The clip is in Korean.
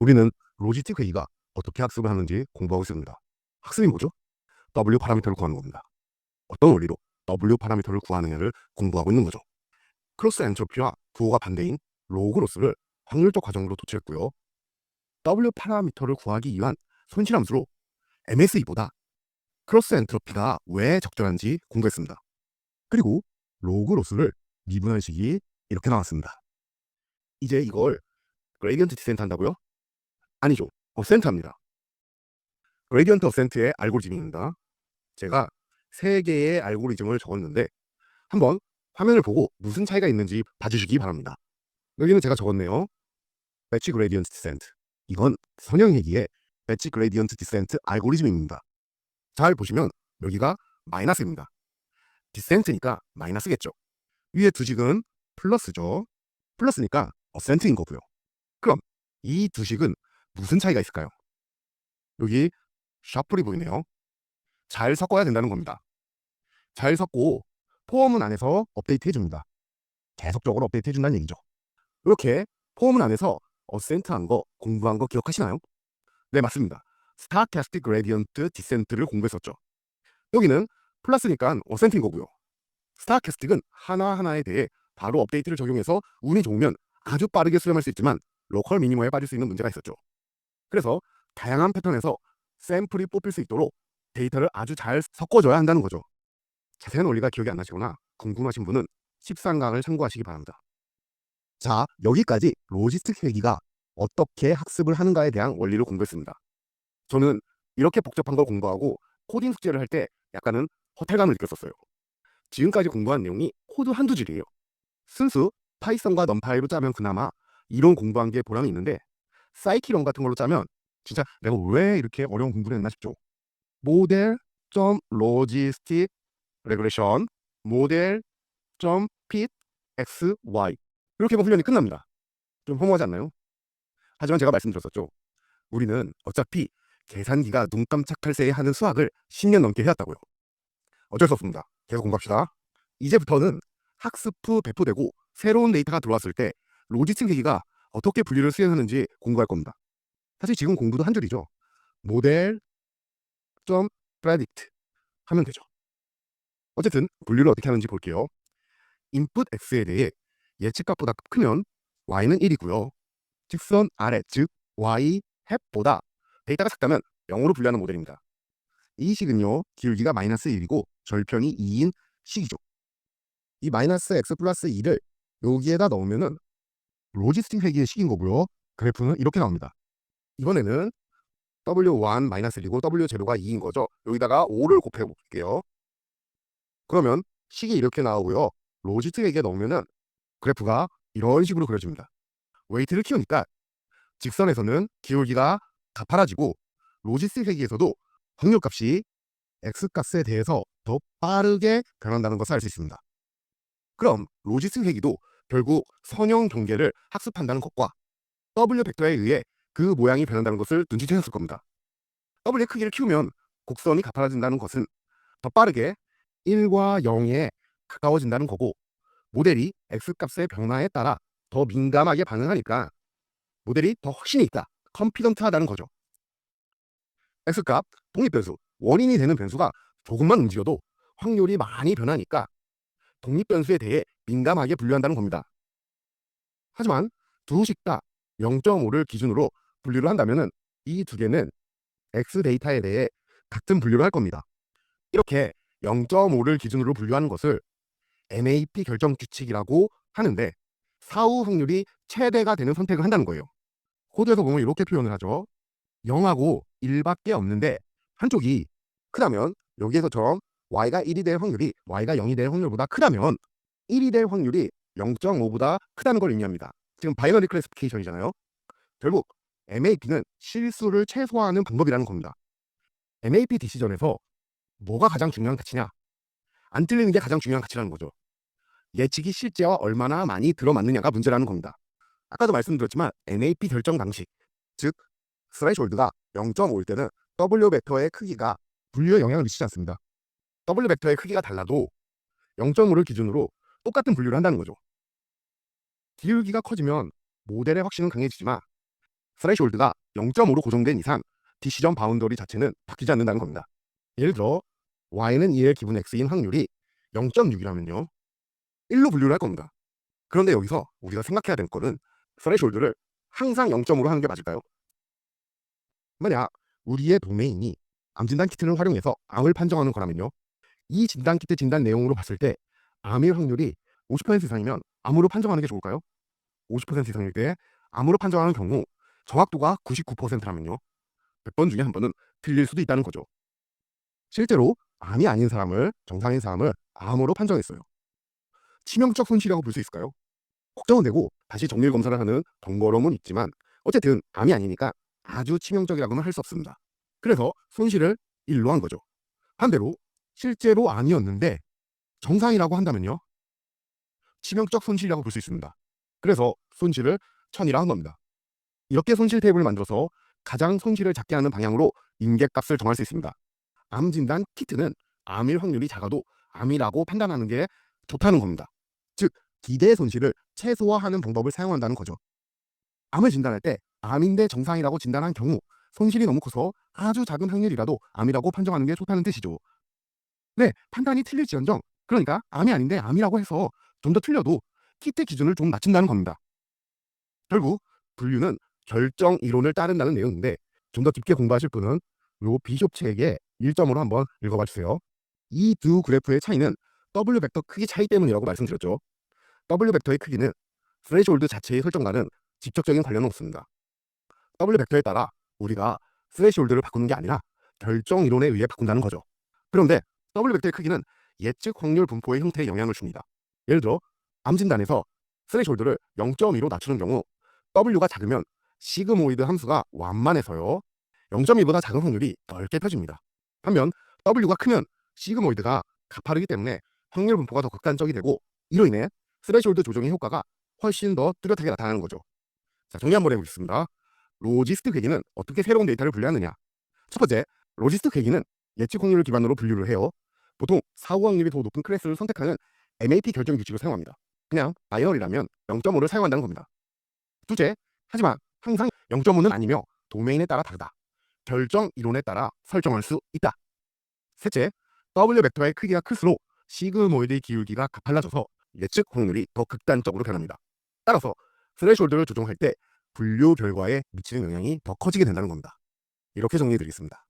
우리는 로지스틱 회의가 어떻게 학습을 하는지 공부하고 있습니다. 학습이 뭐죠? W 파라미터를 구하는 겁니다. 어떤 원리로 W 파라미터를 구하는 애를 공부하고 있는 거죠. 크로스 엔트로피와 부호가 반대인 로그 로스를 확률적 과정으로 도출했고요. W 파라미터를 구하기 위한 손실함수로 MSE보다 크로스 엔트로피가 왜 적절한지 공부했습니다. 그리고 로그 로스를 미분할 식이 이렇게 나왔습니다. 이제 이걸 그레디언트 디센트 한다고요? 아니죠. 어센트 합니다. 그레디언트 어센트의 알고리즘입니다. 제가 세 개의 알고리즘을 적었는데 한번 화면을 보고 무슨 차이가 있는지 봐주시기 바랍니다. 여기는 제가 적었네요. 배치 그레디언트 디센트. 이건 선형회기의 배치 그레디언트 디센트 알고리즘입니다. 잘 보시면 여기가 마이너스입니다. 디센트니까 마이너스겠죠. 위에 두 식은 플러스죠. 플러스니까 어센트인 거고요. 그럼 이 두 식은 무슨 차이가 있을까요? 여기 샤플이 보이네요. 잘 섞어야 된다는 겁니다. 잘 섞고 포함문 안에서 업데이트 해줍니다. 계속적으로 업데이트 해준다는 얘기죠. 이렇게 포함문 안에서 어센트한 거 공부한 거 기억하시나요? 네 맞습니다. 스타캐스틱 그레디언트 디센트를 공부했었죠. 여기는 플러스니까 어센트인 거고요. 스타캐스틱은 하나하나에 대해 바로 업데이트를 적용해서 운이 좋으면 아주 빠르게 수렴할 수 있지만 로컬 미니머에 빠질 수 있는 문제가 있었죠. 그래서 다양한 패턴에서 샘플이 뽑힐 수 있도록 데이터를 아주 잘 섞어줘야 한다는 거죠. 자세한 원리가 기억이 안 나시거나 궁금하신 분은 13강을 참고하시기 바랍니다. 자, 여기까지 로지스틱 회기가 어떻게 학습을 하는가에 대한 원리를 공부했습니다. 저는 이렇게 복잡한 걸 공부하고 코딩 숙제를 할 때 약간은 허탈감을 느꼈었어요. 지금까지 공부한 내용이 코드 한두 줄이에요. 순수 파이썬과 넘파이로 짜면 그나마 이론 공부한 게 보람이 있는데 사이키론 같은 걸로 짜면 진짜 내가 왜 이렇게 어려운 공부를 했나 싶죠. 모델 점 로지스틱 레그레션 모델 점 핏 x y 이렇게 하면 훈련이 끝납니다. 좀 허무하지 않나요? 하지만 제가 말씀드렸었죠. 우리는 어차피 계산기가 눈 깜짝할 새에 하는 수학을 10년 넘게 해왔다고요. 어쩔 수 없습니다. 계속 공부합시다. 이제부터는 학습 후 배포되고 새로운 데이터가 들어왔을 때 로지스틱 회기가 어떻게 분류를 수행하는지 공부할 겁니다. 사실 지금 공부도 한 줄이죠. 모델 점 predict 하면 되죠. 어쨌든 분류를 어떻게 하는지 볼게요. input x에 대해 예측값보다 크면 y는 1이고요. 직선 아래 즉 y 합보다 데이터가 작다면 0으로 분류하는 모델입니다. 이 식은요 기울기가 마이너스 1이고 절편이 2인 식이죠. 이 마이너스 x 플러스 2를 여기에다 넣으면은 로지스틱 회기의 식인 거고요. 그래프는 이렇게 나옵니다. 이번에는 W1 마이너스 1이고 W0가 2인 거죠. 여기다가 5를 곱해 볼게요. 그러면 식이 이렇게 나오고요. 로지스틱 회기에 넣으면은 그래프가 이런 식으로 그려집니다. 웨이트를 키우니까 직선에서는 기울기가 가파라지고 로지스틱 회기에서도 확률값이 x값에 대해서 더 빠르게 변한다는 것을 알 수 있습니다. 그럼 로지스틱 회기도 결국 선형 경계를 학습한다는 것과 W 벡터에 의해 그 모양이 변한다는 것을 눈치채셨을 겁니다. W의 크기를 키우면 곡선이 가파라진다는 것은 더 빠르게 1과 0에 가까워진다는 거고 모델이 X값의 변화에 따라 더 민감하게 반응하니까 모델이 더 확신이 있다, 컨피던트하다는 거죠. X값, 독립변수, 원인이 되는 변수가 조금만 움직여도 확률이 많이 변하니까 독립변수에 대해 민감하게 분류한다는 겁니다. 하지만 두 식 다 0.5를 기준으로 분류를 한다면 이 두 개는 X 데이터에 대해 같은 분류를 할 겁니다. 이렇게 0.5를 기준으로 분류하는 것을 MAP 결정 규칙이라고 하는데 사후 확률이 최대가 되는 선택을 한다는 거예요. 코드에서 보면 이렇게 표현을 하죠. 0하고 1밖에 없는데 한쪽이 크다면 여기에서처럼 y가 1이 될 확률이 y가 0이 될 확률보다 크다면 1이 될 확률이 0.5보다 크다는 걸 의미합니다. 지금 바이너리 클래시피케이션이잖아요. 결국 MAP는 실수를 최소화하는 방법이라는 겁니다. MAP 디시전에서 뭐가 가장 중요한 가치냐? 안 틀리는 게 가장 중요한 가치라는 거죠. 예측이 실제와 얼마나 많이 들어맞느냐가 문제라는 겁니다. 아까도 말씀드렸지만 MAP 결정 방식, 즉 스레이홀드가 0.5일 때는 W 벡터의 크기가 분류에 영향을 미치지 않습니다. W 벡터의 크기가 달라도 0.5를 기준으로 똑같은 분류를 한다는 거죠. 기울기가 커지면 모델의 확신은 강해지지만 스레시홀드가 0.5로 고정된 이상 디시전 바운더리 자체는 바뀌지 않는다는 겁니다. 예를 들어 y는 2의 기분 x인 확률이 0.6이라면요. 1로 분류를 할 겁니다. 그런데 여기서 우리가 생각해야 될 거는 스레시홀드를 항상 0.5로 하는 게 맞을까요? 만약 우리의 도메인이 암 진단 키트를 활용해서 암을 판정하는 거라면요. 이 진단 키트 진단 내용으로 봤을 때 암일 확률이 50% 이상이면 암으로 판정하는 게 좋을까요? 50% 이상일 때 암으로 판정하는 경우 정확도가 99%라면요. 100번 중에 한 번은 틀릴 수도 있다는 거죠. 실제로 암이 아닌 사람을 정상인 사람을 암으로 판정했어요. 치명적 손실이라고 볼 수 있을까요? 걱정은 되고 다시 정밀 검사를 하는 번거로움은 있지만 어쨌든 암이 아니니까 아주 치명적이라고는 할 수 없습니다. 그래서 손실을 1로 한 거죠. 반대로 실제로 아니었는데 정상이라고 한다면요. 치명적 손실이라고 볼 수 있습니다. 그래서 손실을 1000이라 한 겁니다. 이렇게 손실 테이블을 만들어서 가장 손실을 작게 하는 방향으로 임계값을 정할 수 있습니다. 암 진단 키트는 암일 확률이 작아도 암이라고 판단하는 게 좋다는 겁니다. 즉 기대 손실을 최소화하는 방법을 사용한다는 거죠. 암을 진단할 때 암인데 정상이라고 진단한 경우 손실이 너무 커서 아주 작은 확률이라도 암이라고 판정하는 게 좋다는 뜻이죠. 네, 판단이 틀릴지언정 그러니까 암이 아닌데 암이라고 해서 좀 더 틀려도 키트 기준을 좀 낮춘다는 겁니다. 결국 분류는 결정 이론을 따른다는 내용인데 좀 더 깊게 공부하실 분은 요 비숍 책의 1점으로 한번 읽어봐 주세요. 이 두 그래프의 차이는 W 벡터 크기 차이 때문이라고 말씀드렸죠. W 벡터의 크기는 스레시홀드 자체의 설정과는 직접적인 관련은 없습니다. W 벡터에 따라 우리가 스레시홀드를 바꾸는 게 아니라 결정 이론에 의해 바꾼다는 거죠. 그런데 W 벡터의 크기는 예측 확률 분포의 형태에 영향을 줍니다. 예를 들어 암 진단에서 스레시홀드를 0.2로 낮추는 경우 W가 작으면 시그모이드 함수가 완만해서요. 0.2보다 작은 확률이 넓게 펴집니다. 반면 W가 크면 시그모이드가 가파르기 때문에 확률 분포가 더 극단적이 되고 이로 인해 스레시홀드 조정의 효과가 훨씬 더 뚜렷하게 나타나는 거죠. 자, 정리 한번 해보겠습니다. 로지스트 괴기는 어떻게 새로운 데이터를 분류하느냐? 첫 번째, 로지스트 괴기는 예측 확률을 기반으로 분류를 해요. 보통 사후 확률이 더 높은 클래스를 선택하는 MAP 결정 규칙을 사용합니다. 그냥 바이너리라면 0.5를 사용한다는 겁니다. 둘째, 하지만 항상 0.5는 아니며 도메인에 따라 다르다. 결정 이론에 따라 설정할 수 있다. 셋째, W 벡터의 크기가 클수록 시그모이드의 기울기가 가팔라져서 예측 확률이 더 극단적으로 변합니다. 따라서 스레시홀드를 조정할 때 분류 결과에 미치는 영향이 더 커지게 된다는 겁니다. 이렇게 정리해 드리겠습니다.